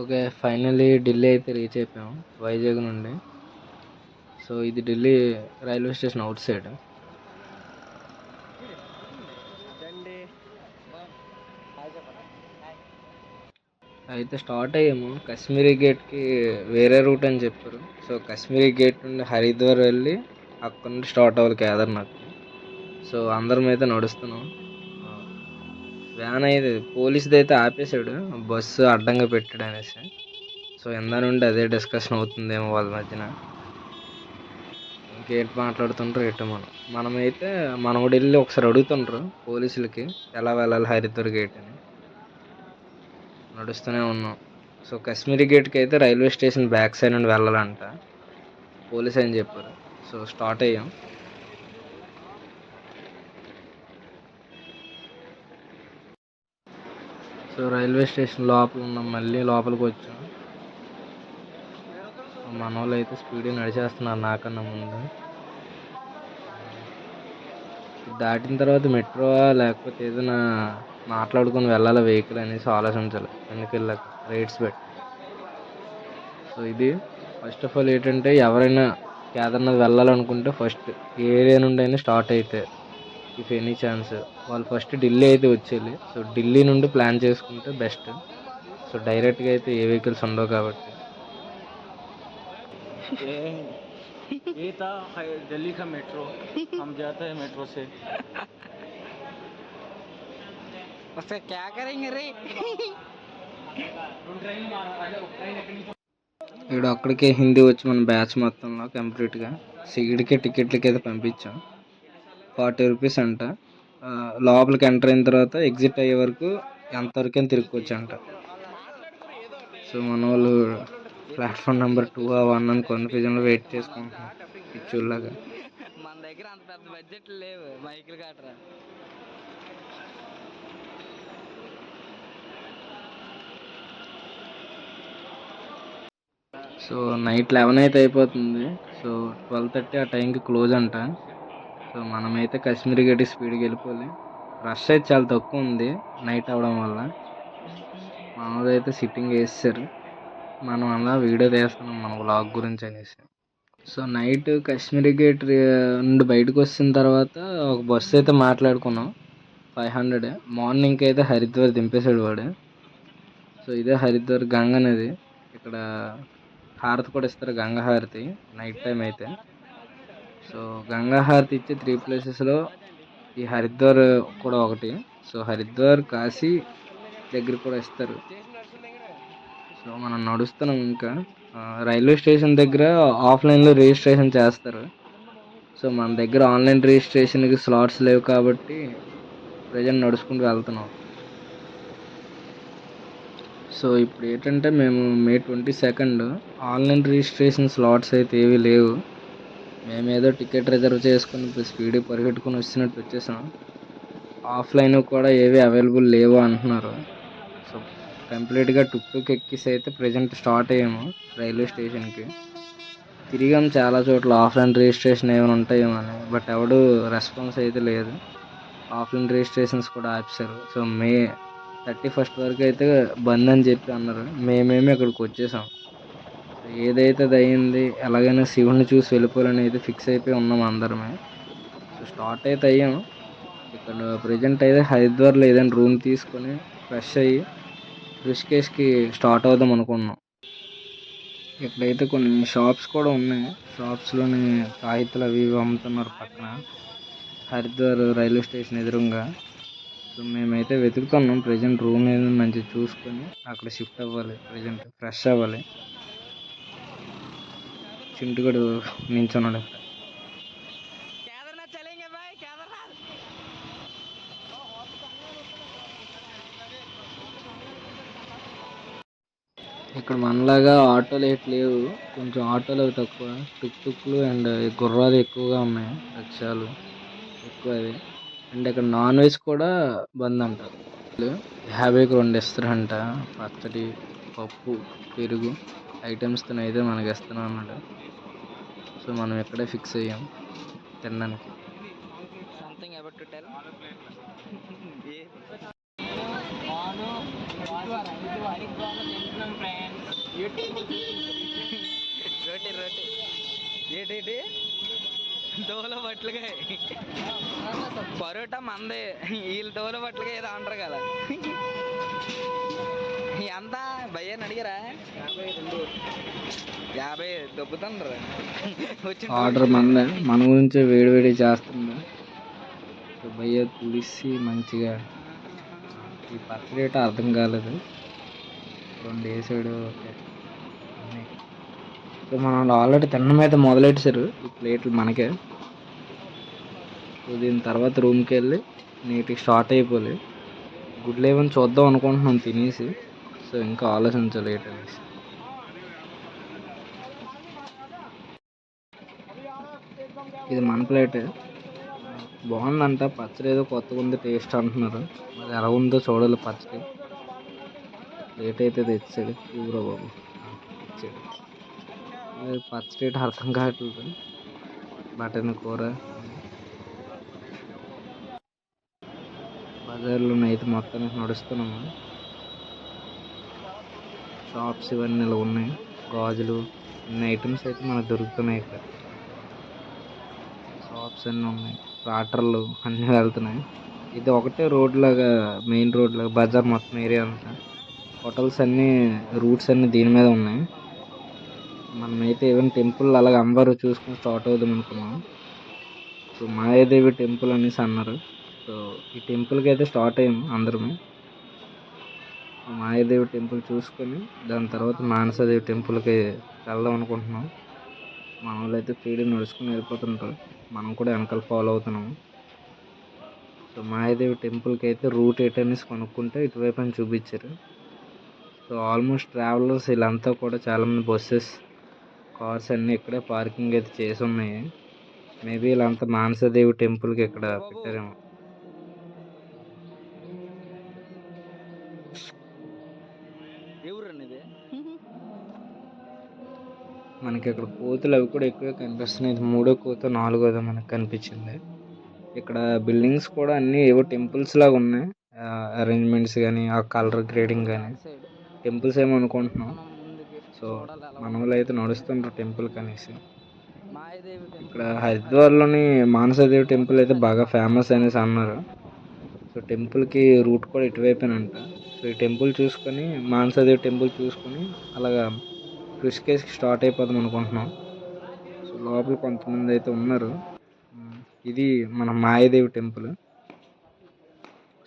Okay finally Delhi అయితే reach అయిపోయాం వైజాగ్ నుండి. సో ఇది Delhi railway station outside అయితే స్టార్ట్ అయ్యాము. కాశ్మీరీ గేట్కి వేరే రూట్ అని చెప్పారు. సో కాశ్మీరీ గేట్ నుండి హరిద్వార్ వెళ్ళి అక్కడ నుండి స్టార్ట్ అవ్వాలి కేదార్నాథ్ సో అందరం అయితే నడుస్తున్నాం. వ్యాన్ అయితే పోలీస్ది అయితే ఆపేశాడు. బస్సు అడ్డంగా పెట్టాడు అనేసి. సో ఎందా నుండి అదే డిస్కషన్ అవుతుందేమో వాళ్ళ మధ్యన. ఇంకేంటి మాట్లాడుతుంటారు ఎటు మనం. మనమైతే మనోడు వెళ్ళి ఒకసారి అడుగుతుంటారు పోలీసులకి ఎలా వెళ్ళాలి హరిద్వార్ గేట్ అని. నడుస్తూనే ఉన్నాం. సో కశ్మీరీ గేట్కి అయితే రైల్వే స్టేషన్ బ్యాక్ సైడ్ నుండి వెళ్ళాలంట. పోలీస్ అని చెప్పారు. సో స్టార్ట్ అయ్యాం. సో రైల్వే స్టేషన్ లోపల ఉన్నాం మళ్ళీ లోపలికి వచ్చాం. మన వాళ్ళు అయితే స్పీడ్గా నడిచేస్తున్నారు నాకన్నా ముందు. దాటిన తర్వాత మెట్రో లేకపోతే ఏదైనా మాట్లాడుకొని వెళ్ళాలి వెహికల్ అనేసి ఆలోచించాలి ఎందుకు వెళ్ళాక రేట్స్ పెట్టి. సో ఇది ఫస్ట్ ఆఫ్ ఆల్ ఏంటంటే ఎవరైనా కేదార్నాథ్ వెళ్ళాలనుకుంటే ఫస్ట్ ఏ ఏరియా నుండి అయినా స్టార్ట్ అయితే ఇఫ్ ఎనీ ఛాన్స్ వాళ్ళు ఫస్ట్ ఢిల్లీ అయితే వచ్చేయాలి సో ఢిల్లీ నుండి ప్లాన్ చేసుకుంటే బెస్ట్ సో డైరెక్ట్గా అయితే ఏ వెహికల్స్ ఉండవు కాబట్టి ये ये था है- दिल्ली का मेट्रो हम जाते हैं मेट्रो से उससे क्या करेंगे रे ఇక్కడ అక్కడికే హిందీ వచ్చి మన బ్యాచ్ మొత్తంలో కంప్లీట్గా సీడ్కి టికెట్లకి అయితే పంపించాం ఫార్టీ రూపీస్ అంట. లోపలికి ఎంటర్ అయిన తర్వాత ఎగ్జిట్ అయ్యే వరకు ఎంతవరకు అని తిరుక్కోవచ్చు అంట సో మన వాళ్ళు ప్లాట్ఫామ్ నెంబర్ టూ ఆ వన్ అని కన్ఫ్యూజన్లో వెయిట్ చేసుకుంటున్నాం పిచ్చోళ్ళగా మన దగ్గర అంత పెద్ద బడ్జెట్ లేవు. మైకులు కట్టరా సో నైట్ లెవెన్ అయితే అయిపోతుంది. సో ట్వెల్వ్ థర్టీ ఆ టైంకి క్లోజ్ అంట. సో మనమైతే కాశ్మీర్ గట్టి స్పీడ్కి వెళ్ళిపోవాలి. రష్ అయితే చాలా తక్కువ ఉంది నైట్ అవడం వల్ల. మామూలుగా అయితే సిట్టింగ్ వేస్తారు మనం అలా వీడియో తీస్తున్నాం మన బ్లాగ్ గురించి అనేసి. సో నైట్ కాశ్మీర్ గేట్ నుండి బయటకు వచ్చిన తర్వాత ఒక బస్సు అయితే మాట్లాడుకున్నాం. ఫైవ్ హండ్రెడ్ మార్నింగ్కి అయితే హరిద్వార్ దింపేశాడు వాడు. సో ఇదే హరిద్వార్ గంగ నది. ఇక్కడ హారతి కూడా ఇస్తారు గంగా హారతి. నైట్ టైం అయితే. సో గంగా హారతి ఇచ్చే త్రీ ప్లేసెస్లో ఈ హరిద్వార్ కూడా ఒకటి. సో హరిద్వార్ కాశీ దగ్గర కూడా ఇస్తారు. సో మనం నడుస్తున్నాం ఇంకా. రైల్వే స్టేషన్ దగ్గర ఆఫ్లైన్లో రిజిస్ట్రేషన్ చేస్తారు. సో మన దగ్గర ఆన్లైన్ రిజిస్ట్రేషన్కి స్లాట్స్ లేవు కాబట్టి ప్రజెంట్ నడుచుకుంటూ వెళ్తున్నాం. సో ఇప్పుడు ఏంటంటే మేము May twenty second online registration slots అయితే ఏవి లేవు. మేము ఏదో టికెట్ రిజర్వ్ చేసుకుని స్పీడ్ పరిగెట్టుకుని వచ్చినట్టు వచ్చేసాం. ఆఫ్లైన్ కూడా ఏవి అవైలబుల్ లేవు అంటున్నారు. సో కంప్లీట్గా టుక్ టుక్ ఎక్కిసి అయితే ప్రజెంట్ స్టార్ట్ అయ్యాము రైల్వే స్టేషన్కి. తిరిగాం చాలా చోట్ల. ఆఫ్లైన్ రిజిస్ట్రేషన్ ఏమైనా ఉంటాయేమో అని. బట్ ఎవడు రెస్పాన్స్ అయితే లేదు. ఆఫ్లైన్ రిజిస్ట్రేషన్స్ కూడా ఆపేశారు. సో మే థర్టీ ఫస్ట్ వరకు అయితే బంద్ అని చెప్పి అన్నారు. మేమేమి ఇక్కడికి వచ్చేసాం. ఏదైతే అది అయింది ఎలాగైనా శివుడిని చూసి వెళ్ళిపోవాలని అయితే ఫిక్స్ అయిపోయి ఉన్నాం అందరమే. సో స్టార్ట్ అయితే అయ్యాం. ఇక్కడ ప్రజెంట్ అయితే హరిద్వార్లో ఏదైనా రూమ్ తీసుకొని ఫ్రెష్ అయ్యి రిషికేష్కి స్టార్ట్ అవుదాం అనుకున్నాం. ఇక్కడైతే కొన్ని షాప్స్ కూడా ఉన్నాయి. షాప్స్లోని కాగితాలు అవి ఇవి అమ్ముతున్నారు పక్కన. హరిద్వార్ రైల్వే స్టేషన్ ఎదురుగా. సో మేమైతే వెతుకుతున్నాం ప్రజెంట్ రూమ్ ఏదైనా మంచిగా చూసుకొని అక్కడ షిఫ్ట్ అవ్వాలి ప్రజెంట్ ఫ్రెష్ అవ్వాలి. చింటుగడు నించున్నాడు. ఇక్కడ మనలాగా ఆటోలు ఏటి లేవు. కొంచెం ఆటోలు అవి తక్కువ. టుక్ టుక్లు అండ్ గుర్రాలు ఎక్కువగా ఉన్నాయి. రిక్షాలు ఎక్కువ అవి. అండ్ ఇక్కడ నాన్ వెజ్ కూడా బంద్ అంట. యాభైకి రెండు ఇస్తారంట. పచ్చడి పప్పు పెరుగు. ఐటమ్స్తో అయితే మనకి ఇస్తున్నాం అన్నాడు సో మనం ఇక్కడే ఫిక్స్ అయ్యాం తినడానికి. Something about to tell roti roti. ఏంటి దోల బట్లుగా పరోటా మందే. వీళ్ళు దోల బట్లుగా ఏదో అంటారు కదా. ఎంత? భయ్యని అడిగారా యాభై దొబ్బుతుండ్రు. ఆర్డర్ మందే మన గురించే వేడి వేడి చేస్తుంది సో భయ్య తులిసి మంచిగా ఈ పచ్చడి ఏంటో అర్థం కాలేదు. రెండు వేసాడు. ఓకే సో మనం ఆల్రెడీ తినడం అయితే మొదలెట్టేశారు. ఈ ప్లేట్లు మనకే. సో దీని తర్వాత రూమ్కి వెళ్ళి నీట్గా స్టార్ట్ అయిపోలే. గుడ్లు చూద్దాం అనుకుంటున్నాం తినేసి. సో ఇంకా ఆలోచించలేట్ అనేసి. ఇది మన ప్లేట్. బాగుందంట పచ్చడి ఏదో కొత్తగా ఉంది టేస్ట్ అంటున్నారు. మరి ఎలా ఉందో చూడాలి పచ్చడి. ప్లేట్ అయితే తెచ్చాడు ఇవ్వరా బాబు. ఇచ్చాడు. పచ్చడి అర్థం కావట్లేదు. బటన్ కూర. బజార్లో అయితే మొత్తానికి నడుస్తున్నాము. షాప్స్ ఇవన్నీ ఇలా ఉన్నాయి. గాజులు అన్ని ఐటమ్స్ అయితే మనకు దొరుకుతున్నాయి ఇక్కడ. షాప్స్ అన్నీ ఉన్నాయి. ట్రాక్టర్లు అన్నీ వెళ్తున్నాయి. ఇది ఒకటే రోడ్ లాగా మెయిన్ రోడ్ లాగా బజార్ మొత్తం ఏరియా అంతా. హోటల్స్ అన్నీ రూట్స్ అన్నీ దీని మీద ఉన్నాయి. మనమైతే ఈవెన్ టెంపుల్ అలాగ అంబారు చూసుకుని స్టార్ట్ అవుదాం అనుకున్నాం. సో మాయాదేవి టెంపుల్ అనేసి అన్నారు. సో ఈ టెంపుల్కి అయితే స్టార్ట్ అయ్యాము అందరమే. మాయాదేవి టెంపుల్ చూసుకొని దాని తర్వాత మానసదేవి టెంపుల్కి వెళ్దాం అనుకుంటున్నాం. మన వాళ్ళు అయితే ఫ్రీడీ నడుచుకుని వెళ్ళిపోతుంటారు. మనం కూడా వెనకాల ఫాలో అవుతున్నాం. సో మాయాదేవి టెంపుల్కి అయితే రూట్ ఎటనేసి కొనుక్కుంటే ఇటువైపు అని చూపించారు. సో ఆల్మోస్ట్ ట్రావెలర్స్ వీళ్ళంతా కూడా చాలామంది బస్సెస్ కార్స్ అన్నీ ఇక్కడే పార్కింగ్ అయితే చేసి ఉన్నాయి. మేబీ వీళ్ళంతా మానసదేవి టెంపుల్కి ఇక్కడ పెట్టారేమో. మనకి ఇక్కడ కోతులు అవి కూడా ఎక్కువే కనిపిస్తున్నాయి. ఇది మూడో కోత నాలుగోదో మనకు కనిపించింది. ఇక్కడ బిల్డింగ్స్ కూడా అన్నీ ఏవో టెంపుల్స్ లాగా ఉన్నాయి. అరేంజ్మెంట్స్ కానీ ఆ కలర్ గ్రేడింగ్ కానీ టెంపుల్స్ ఏమో అనుకుంటున్నాం. సో చూడాలి ఎలా మన వాళ్ళు అయితే నడుస్తుంటారు టెంపుల్ ఇక్కడ హరిద్వార్లోని మానసాదేవి టెంపుల్ అయితే బాగా ఫేమస్ అనేసి అన్నారు. సో టెంపుల్కి రూట్ కూడా ఇటువైపేనంట. సో ఈ టెంపుల్ చూసుకొని మానసాదేవి టెంపుల్ చూసుకొని అలాగా ఋషికేశ్కి స్టార్ట్ అయిపోదాం అనుకుంటున్నాం. సో లోపల కొంతమంది అయితే ఉన్నారు. ఇది మన మాయాదేవి టెంపుల్.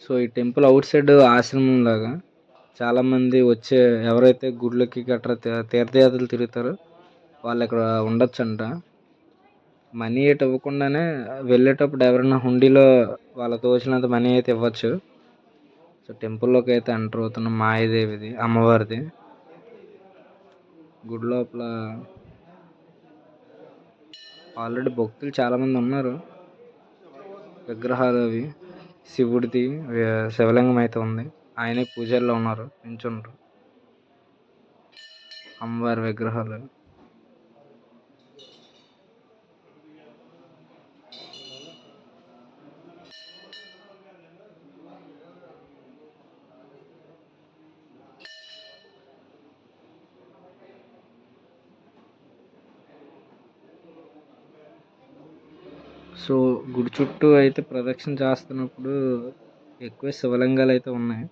సో ఈ టెంపుల్ అవుట్ సైడ్ ఆశ్రమం లాగా చాలామంది వచ్చే ఎవరైతే గుడ్లకి గట్రా తీర్థయాత్రలు తిరుగుతారో వాళ్ళు ఇక్కడ ఉండొచ్చంట. మనీ అయితే ఇవ్వకుండానే వెళ్ళేటప్పుడు ఎవరైనా హుండీలో వాళ్ళ తోచినంత మనీ అయితే ఇవ్వచ్చు. సో టెంపుల్లోకి అయితే ఎంటర్ అవుతున్నాం మాయదేవిది అమ్మవారిది. గుడి లోపల ఆల్రెడీ భక్తులు చాలామంది ఉన్నారు. విగ్రహాలు అవి. శివుడిది శివలింగం అయితే ఉంది. ఆయనే పూజల్లో ఉన్నారు. నించుండ్రు. అమ్మవారి విగ్రహాలు. సో గుడి చుట్టూ అయితే ప్రదక్షిణ చేస్తున్నప్పుడు ఎక్కువ శివలింగాలు అయితే ఉన్నాయి.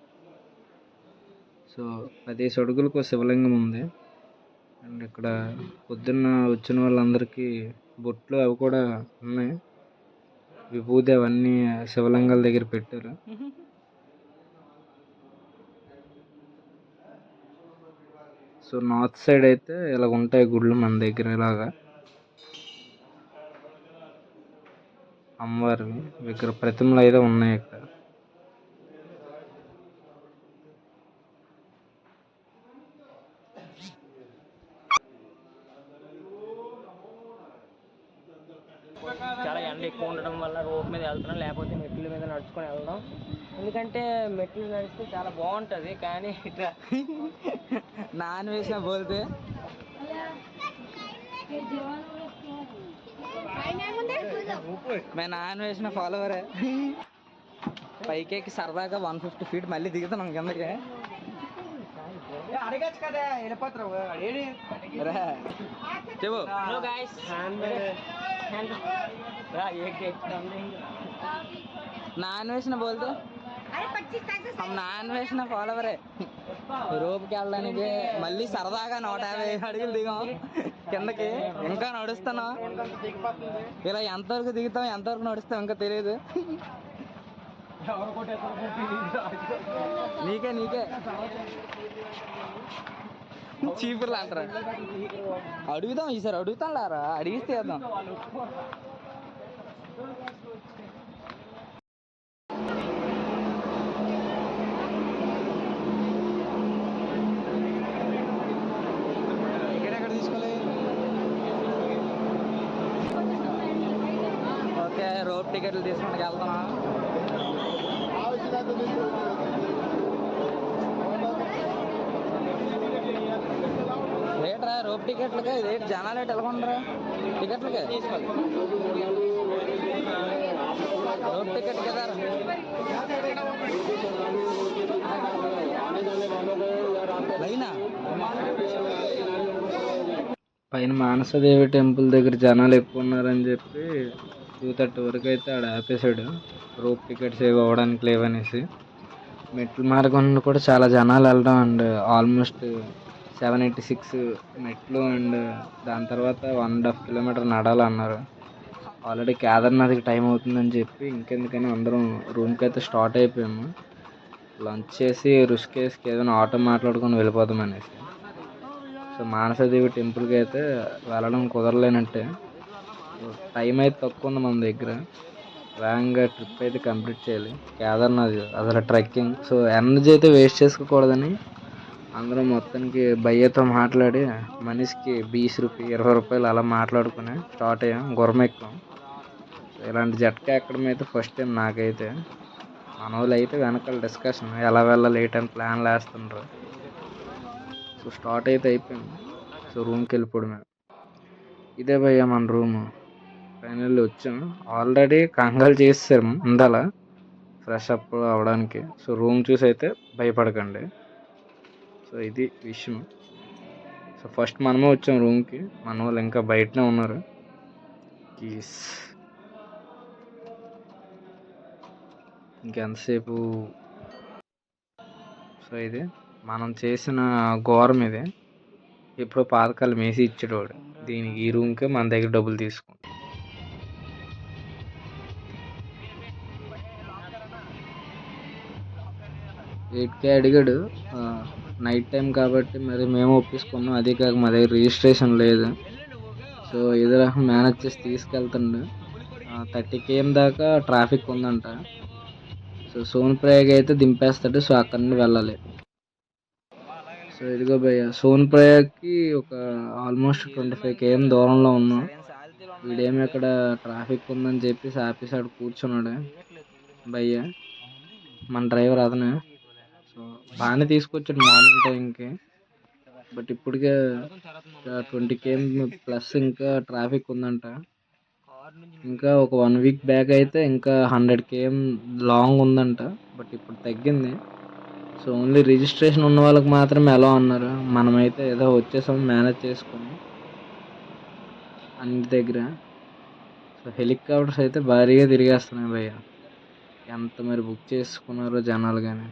సో పదిహేను అడుగులకు శివలింగం ఉంది. అండ్ ఇక్కడ పొద్దున్న వచ్చిన వాళ్ళందరికీ బొట్లు అవి కూడా ఉన్నాయి. విభూది అవన్నీ శివలింగాల దగ్గర పెట్టారు. సో నార్త్ సైడ్ అయితే ఇలా ఉంటాయి గుళ్ళు మన దగ్గర ఇలాగా. అమ్మవారివి విగ్రహ ప్రతిమలు అయితే ఉన్నాయి ఇక్కడ చాలా ఎండ ఎక్కువ ఉండడం వల్ల రోడ్ మీద వెళ్తున్నాం లేకపోతే మెట్ల మీద నడుచుకొని వెళ్దాం. ఎందుకంటే మెట్లు నడిస్తే చాలా బాగుంటుంది కానీ ఇట్లా నాన్ వేసిన బోల్తే. మేము నాన్ వేసిన ఫాలోవరే పైకి ఎక్కి సరదాగా వన్ ఫిఫ్టీ ఫీట్ మళ్ళీ దిగుతున్నాం కిందకి రా. చెప్పు हेलो गाइस एक एक నాన్ వేసిన బోల్తే हम నాన్ వేసిన ఫాలోవరే రూపుకి వెళ్ళడానికి మళ్ళీ సరదాగా నూట యాభై అడుగులు దిగాం. కిందకి ఇంకా నడుస్తున్నాం. ఇలా ఎంతవరకు దిగుతాం ఎంతవరకు నడుస్తాం ఇంకా తెలియదు నీకే నీకే. చీపుర్లు అంటారా. అడుగుదాం ఈసారి అడుగుతాం లారా అడిగిస్తే చేద్దాం ఓకే రోడ్ టికెట్లు తీసుకుని వెళ్తున్నాం. రేట్రా రోప్ టికెట్లకి రేట్ జనాలు రేట్ ఎలా ఉండరా టికెట్లకి? రోప్ టికెట్ కదా. అయినా పైన మానసదేవి టెంపుల్ దగ్గర జనాలు ఎక్కువ ఉన్నారని చెప్పి టూ థర్టీ వరకు అయితే ఆడ ఆపేశాడు. రోప్ టికెట్స్ ఏవి అవ్వడానికి లేవనేసి. మెట్ల మార్గం నుండి కూడా చాలా జనాలు వెళ్ళడం and almost seven eighty six మెట్లు అండ్ దాని తర్వాత వన్ అండ్ హాఫ్ కిలోమీటర్ నడాలన్నారు. ఆల్రెడీ కేదార్నాథ్కి టైం అవుతుందని చెప్పి ఇంకెందుకని అందరం రూమ్కి అయితే స్టార్ట్ అయిపోయాము. లంచ్ చేసి రుషికేశ్కి ఏదైనా ఆటో మాట్లాడుకొని వెళ్ళిపోదాం అనేసి. సో మానసదేవి టెంపుల్కి అయితే వెళ్ళడం కుదరలేనట్టే టైం అయితే తక్కువ ఉంది మన దగ్గర. వేగంగా ట్రిప్ అయితే కంప్లీట్ చేయాలి. కేదార్నాథ్ అసలు ట్రెక్కింగ్ సో ఎనర్జీ అయితే వేస్ట్ చేసుకోకూడదని అందరం మొత్తానికి భయ్యతో మాట్లాడి మనిషికి బీస్ రూపీ ఇరవై రూపాయలు అలా మాట్లాడుకుని స్టార్ట్ అయ్యాం. గుర్రెం ఇలాంటి జట్కా ఎక్కడం అయితే ఫస్ట్ టైం నాకైతే. మన వాళ్ళు అయితే వెనకాల డిస్కషన్ ఎలా వెళ్ళాలి ఏంటని ప్లాన్లు వేస్తుండ్రు సో స్టార్ట్ అయితే అయిపోయింది. సో రూమ్కి వెళ్ళిపోవడమే. ఇదే భయ్యా మన రూమ్ ఫైనల్ వచ్చాం. ఆల్రెడీ కంగాలు చేస్తారు ముందల ఫ్రెష్ అప్ అవ్వడానికి సో రూమ్ చూసి అయితే భయపడకండి. సో ఇది విషయం. సో ఫస్ట్ మనమే వచ్చాం రూమ్కి మన వాళ్ళు ఇంకా బయటనే ఉన్నారు. కీస్ ఇంకెంతసేపు? సో ఇది మనం చేసిన ఘోరం ఇది. ఎప్పుడో పాతకాలం వేసి ఇచ్చేటోడు. దీనికి ఈ రూమ్కే మన దగ్గర డబ్బులు తీసుకుంటాం. ఎయిట్ కే అడిగాడు నైట్ టైం కాబట్టి మరి మేము ఒప్పించుకున్నాం. అదే కాక మా దగ్గర రిజిస్ట్రేషన్ లేదు. సో ఏదో రకం మేనేజ్ చేసి తీసుకెళ్తుండు. థర్టీ కేఎం దాకా ట్రాఫిక్ ఉందంట. సో సోన్ప్రయాగ్ అయితే దింపేస్తాడు. సో అక్కడ నుండి వెళ్ళాలి. సో ఇదిగో భయ్య సోన్ప్రయాగ్కి ఒక ఆల్మోస్ట్ ట్వంటీ ఫైవ్ కేఎం దూరంలో ఉన్నాం. వీడేమి అక్కడ ట్రాఫిక్ ఉందని చెప్పేసి ఆఫీస్ ఆడ కూర్చున్నాడు. భయ్య మన డ్రైవర్ అతనే బాగానే తీసుకొచ్చాడు మార్నింగ్ టైంకి. బట్ ఇప్పటికే ట్వంటీ కేఎం ప్లస్ ఇంకా ట్రాఫిక్ ఉందంట. ఇంకా ఒక వన్ వీక్ బ్యాక్ అయితే ఇంకా హండ్రెడ్ కేఎం లాంగ్ ఉందంట. బట్ ఇప్పుడు తగ్గింది. సో ఓన్లీ రిజిస్ట్రేషన్ ఉన్న వాళ్ళకి మాత్రమే ఎలా అన్నారు. మనమైతే ఏదో వచ్చేసాం మేనేజ్ చేసుకొని అన్ని దగ్గర. సో హెలికాప్టర్స్ అయితే భారీగా తిరిగేస్తున్నాయి భయ్య. ఎంత మరి బుక్ చేసుకున్నారో జనాలు కానీ.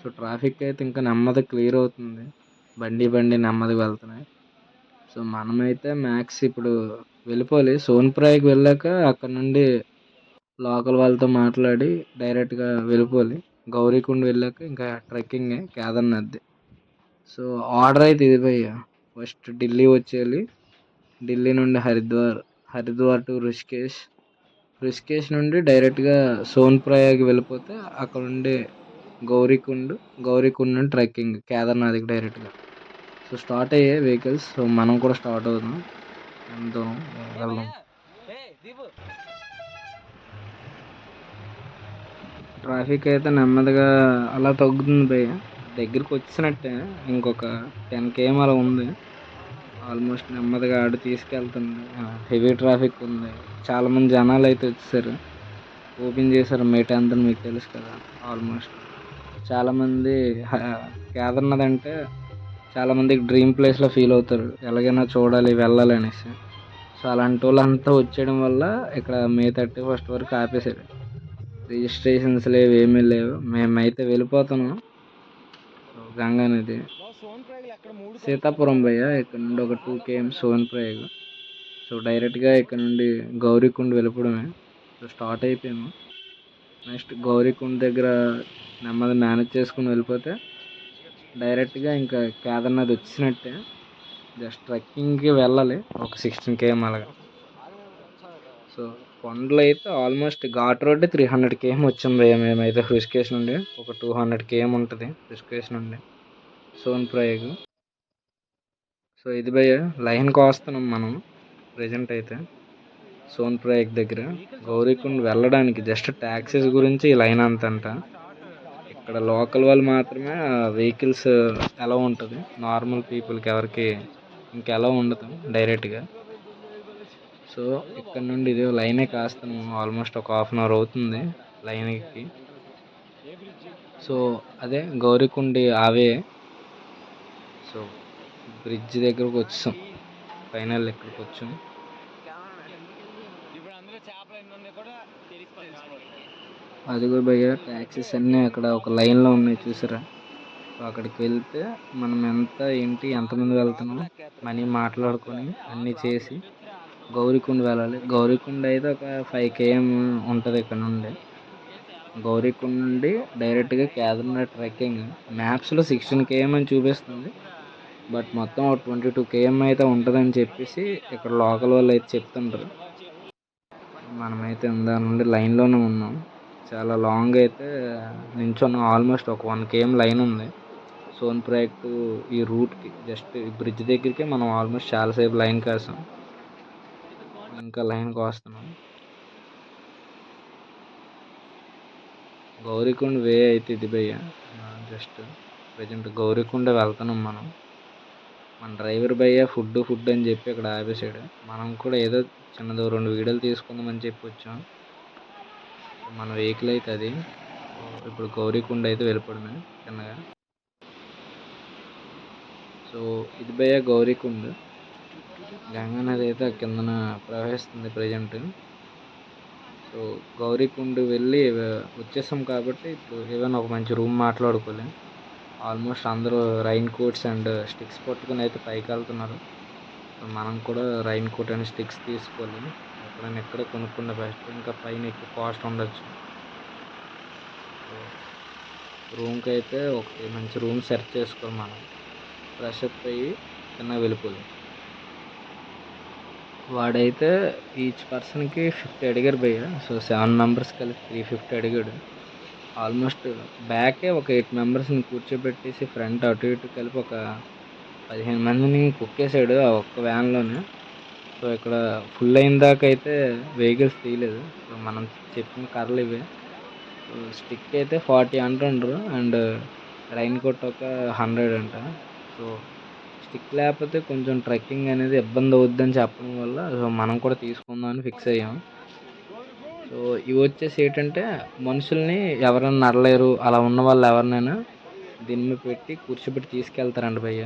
సో ట్రాఫిక్ అయితే ఇంకా నెమ్మది క్లియర్ అవుతుంది. బండి బండి నెమ్మదిగా వెళ్తున్నాయి. సో మనమైతే మ్యాక్స్ ఇప్పుడు వెళ్ళిపోవాలి. సోన్ప్రాయ్కి వెళ్ళాక అక్కడ నుండి లోకల్ వాళ్ళతో మాట్లాడి డైరెక్ట్గా వెళ్ళిపోవాలి. గౌరీకుండ వెళ్ళాక ఇంకా ట్రెక్కింగ్ కేదార్నాథ్ది. సో ఆర్డర్ అయితే ఇది భయ్య. ఫస్ట్ ఢిల్లీ వచ్చేయాలి. ఢిల్లీ నుండి హరిద్వార్ హరిద్వార్ టు రుషికేష్. రుషికేష్ నుండి డైరెక్ట్గా సోన్ప్రయాగ్ వెళ్ళిపోతే అక్కడ ఉండే గౌరీకుండ్ గౌరీకుండ్ నుండి ట్రెక్కింగ్ కేదార్నాథ్కి డైరెక్ట్గా. సో స్టార్ట్ అయ్యాయి వెహికల్స్ సో మనం కూడా స్టార్ట్ అవుదాం. ఎంతో వెళ్దాం. ట్రాఫిక్ అయితే నెమ్మదిగా అలా తగ్గుతుంది భయ్య. దగ్గరికి వచ్చినట్టే ఇంకొక టెన్ కేఎం అలా ఉంది. ఆల్మోస్ట్ నెమ్మదిగా ఆడు తీసుకెళ్తుంది. హెవీ ట్రాఫిక్ ఉంది. చాలామంది జనాలు అయితే వచ్చేసారు. ఓపెన్ చేశారు. మేట అంతా మీకు తెలుసు కదా ఆల్మోస్ట్. చాలామంది హ- కేదార్నాథ్ అంటే చాలామందికి డ్రీమ్ ప్లేస్లో ఫీల్ అవుతారు. ఎలాగైనా చూడాలి వెళ్ళాలి అనేసి సో అలాంటి వాళ్ళంతా వచ్చేయడం వల్ల ఇక్కడ మే థర్టీ ఫస్ట్ వరకు ఆపేసారు రిజిస్ట్రేషన్స్ లేవు ఏమీ లేవు. మేమైతే వెళ్ళిపోతున్నాం. గంగా నది. సీతాపురం భయ్య ఇక్కడ నుండి ఒక టూ కేఎం సోన్ప్రయాగ్ సో డైరెక్ట్గా ఇక్కడ నుండి గౌరీకుండ్ వెళ్ళిపోవడమే. సో స్టార్ట్ అయిపోయాము. నెక్స్ట్ గౌరీకుండ్ దగ్గర నెమ్మది మేనేజ్ చేసుకుని వెళ్ళిపోతే డైరెక్ట్గా ఇంకా కేదార్నాథ్ వచ్చినట్టే. జస్ట్ ట్రెక్కింగ్కి వెళ్ళాలి. ఒక సిక్స్టీన్ కేఎం అలాగా. సో కొండలు అయితే almost ghat road three hundred KM వచ్చాం భయ్య మేమైతే హృషికేశ్ నుండి ఒక టూ హండ్రెడ్ కేఎం ఉంటుంది. హృషికేశ్ నుండి. సోన్ ప్రయాగ్. సో ఇది భయ లైన్కి వస్తున్నాం మనం ప్రజెంట్ అయితే. సోన్ప్రయాగ్ దగ్గర. గౌరీకుండ్ వెళ్ళడానికి జస్ట్ ట్యాక్సీస్ గురించి ఈ లైన్ అంతంట. ఇక్కడ లోకల్ వాళ్ళు మాత్రమే వెహికల్స్ ఎలా ఉంటుంది. నార్మల్ పీపుల్కి ఎవరికి ఇంకెలా ఉండదు డైరెక్ట్గా. సో ఇక్కడ నుండి ఇదే లైనే కాస్తాను ఆల్మోస్ట్ ఒక హాఫ్ అన్ అవర్ అవుతుంది లైన్కి. సో అదే గౌరీకుండి ఆవే సో బ్రిడ్జ్ దగ్గరకు వచ్చాం. ఫైనల్ ఇక్కడికి వచ్చాం. అదిగో భయ్యా ట్యాక్సీస్ అన్నీ అక్కడ ఒక లైన్లో ఉన్నాయి చూసారా. సో అక్కడికి వెళ్తే మనం ఎంత ఏంటి ఎంతమంది వెళ్తున్నాం మనీ మాట్లాడుకొని అన్నీ చేసి గౌరీకుండ వెళ్ళాలి. గౌరీకుండ అయితే ఒక ఫైవ్ కేఎం ఉంటుంది ఇక్కడ నుండి. గౌరీకుండ నుండి డైరెక్ట్గా కేదార్నాథ్ ట్రెక్కింగ్ మ్యాప్స్లో సిక్స్టీన్ కేఎం అని చూపిస్తుంది. బట్ మొత్తం ఒక ట్వంటీ టూ కేఎం అయితే ఉంటుందని చెప్పేసి ఇక్కడ లోకల్ వాళ్ళు అయితే చెప్తుంటారు. మనమైతే ఇందా నుండి లైన్లోనే ఉన్నాం. చాలా లాంగ్ అయితే నించున్నాం ఆల్మోస్ట్ ఒక వన్ కేఎం లైన్ ఉంది. సోన్ ప్రాజెక్ట్ టు ఈ రూట్కి జస్ట్ ఈ బ్రిడ్జ్ దగ్గరికి మనం ఆల్మోస్ట్ చాలాసేపు లైన్ కాసాం. ఇంకా లైన్కి వస్తున్నాం. గౌరీకుండ వే అయితే ఇది భయ్య. జస్ట్ ప్రజెంట్ గౌరీకుండ వెళ్తున్నాం మనం. మన డ్రైవర్ భయ్య ఫుడ్ ఫుడ్ అని చెప్పి ఇక్కడ ఆపేసాడు మనం కూడా ఏదో చిన్నదో రెండు వీడియోలు తీసుకుందామని చెప్పి వచ్చాం. మన వెహికల్ అయితే అది. ఇప్పుడు గౌరీకుండ అయితే వెళ్ళిపోవడమే చిన్నగా. సో ఇది భయ గౌరీకుండ గంగా నది అయితే కిందన ప్రవహిస్తుంది ప్రజెంట్ సో గౌరీకుండ వెళ్ళి వచ్చేసాం కాబట్టి ఇప్పుడు ఏదైనా ఒక మంచి రూమ్ మాట్లాడుకోలేం. ఆల్మోస్ట్ అందరూ రైన్ కోట్స్ అండ్ స్టిక్స్ పట్టుకుని అయితే పైకి వెళ్తున్నారు. మనం కూడా రైన్ కోట్ అండ్ స్టిక్స్ తీసుకోవాలి. ఎక్కడైనా ఎక్కడ కొనుక్కున్న బెస్ట్ ఇంకా పైన ఎక్కువ కాస్ట్ ఉండొచ్చు. రూమ్కి అయితే ఒకటి మంచి రూమ్ సెర్చ్ చేసుకోవాలి మనం. ఫ్రెష్ అప్ అయ్యి చిన్న వెళ్ళిపోదు. వాడైతే ఈచ్ పర్సన్కి ఫిఫ్టీ అడిగారు భయ్య. సో సెవెన్ మెంబర్స్ కలిసి త్రీ ఫిఫ్టీ అడిగాడు. ఆల్మోస్ట్ బ్యాకే ఒక ఎయిట్ మెంబర్స్ని కూర్చోబెట్టేసి ఫ్రంట్ అటు ఇటు కలిపి ఒక పదిహేను మందిని కుక్కేసాడు ఆ ఒక్క వ్యాన్లోనే సో ఇక్కడ ఫుల్ అయిన దాకా అయితే వెహికల్స్ తీయలేదు. సో మనం చెప్పిన కర్రలు ఇవే. సో స్టిక్ అయితే ఫార్టీ అంటుండ్రు అండ్ రైన్ కోట్ ఒక హండ్రెడ్ అంట. సో స్టిక్ లేకపోతే కొంచెం ట్రెక్కింగ్ అనేది ఇబ్బంది అవుద్దని చెప్పడం వల్ల సో మనం కూడా తీసుకుందామని ఫిక్స్ అయ్యాం. సో ఇవి వచ్చేసి ఏంటంటే మనుషుల్ని ఎవరైనా నడలేరు. అలా ఉన్న వాళ్ళు ఎవరినైనా దీని మీద పెట్టి కూర్చోబెట్టి తీసుకెళ్తారండి భయ్య.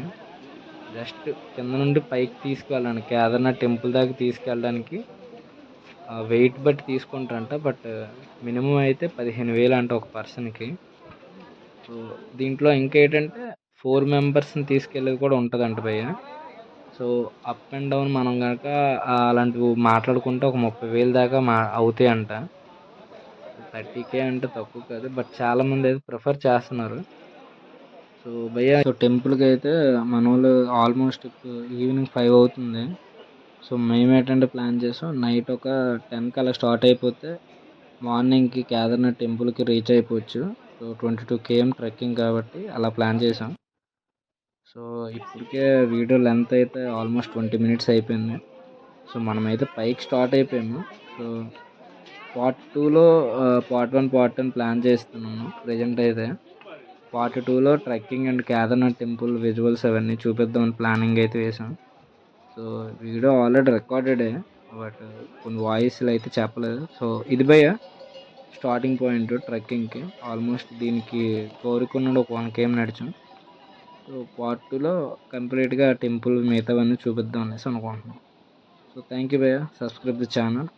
జస్ట్ కింద నుండి పైకి తీసుకువెళ్ళడానికి కేదార్నాథ్ టెంపుల్ దాకా తీసుకెళ్ళడానికి వెయిట్ బట్టి తీసుకుంటారంట. బట్ మినిమం అయితే పదిహేను వేలు అంట ఒక పర్సన్కి. సో దీంట్లో ఇంకేంటంటే ఫోర్ మెంబర్స్ని తీసుకెళ్ళేది కూడా ఉంటుందంట భయ్య. సో అప్ అండ్ డౌన్ మనం కనుక అలాంటివి మాట్లాడుకుంటే ఒక ముప్పై వేలు దాకా మా అవుతాయంట. థర్టీకే థర్టీ కే అంటే తక్కువ కాదు. బట్ చాలామంది అయితే ప్రిఫర్ చేస్తున్నారు. సో భయ్య సో టెంపుల్కి అయితే మన వాళ్ళు ఆల్మోస్ట్ ఈవినింగ్ ఫైవ్ అవుతుంది. సో మేము ఏంటంటే ప్లాన్ చేసాం. నైట్ ఒక టెన్కి అలా స్టార్ట్ అయిపోతే మార్నింగ్కి కేదార్నాథ్ టెంపుల్కి రీచ్ అయిపోవచ్చు. So twenty two KM trekking కాబట్టి అలా ప్లాన్ చేసాం. సో ఇప్పటికే వీడియో లెంత్ అయితే ఆల్మోస్ట్ ట్వంటీ మినిట్స్ అయిపోయింది. సో మనమైతే పైకి స్టార్ట్ అయిపోయాము. సో పార్ట్ టూలో part one part ten plan చేస్తున్నాము. ప్రజెంట్ అయితే. పార్ట్ టూలో trekking and Kedarnath temple visuals అవన్నీ చూపిద్దామని ప్లానింగ్ అయితే వేసాం. సో వీడియో ఆల్రెడీ రికార్డెడే బట్ కొన్ని వాయిస్లు అయితే చెప్పలేదు. సో ఇది భయ స్టార్టింగ్ పాయింట్ ట్రెక్కింగ్కి ఆల్మోస్ట్ దీనికి కోరుకున్నాడు ఒక వన్ కేమ్ నడిచాం. సో పార్ట్ టూలో కంప్లీట్గా టెంపుల్ మిగతావన్నీ చూపిద్దాం అనేసి అనుకుంటున్నాం. సో థ్యాంక్ యూ భయ్య సబ్స్క్రైబ్ ది ఛానల్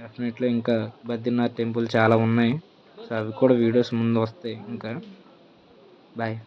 డెఫినెట్లీ ఇంకా బద్రీనాథ్ టెంపుల్ చాలా ఉన్నాయి. సో అవి కూడా వీడియోస్ ముందు వస్తాయి ఇంకా. Bye.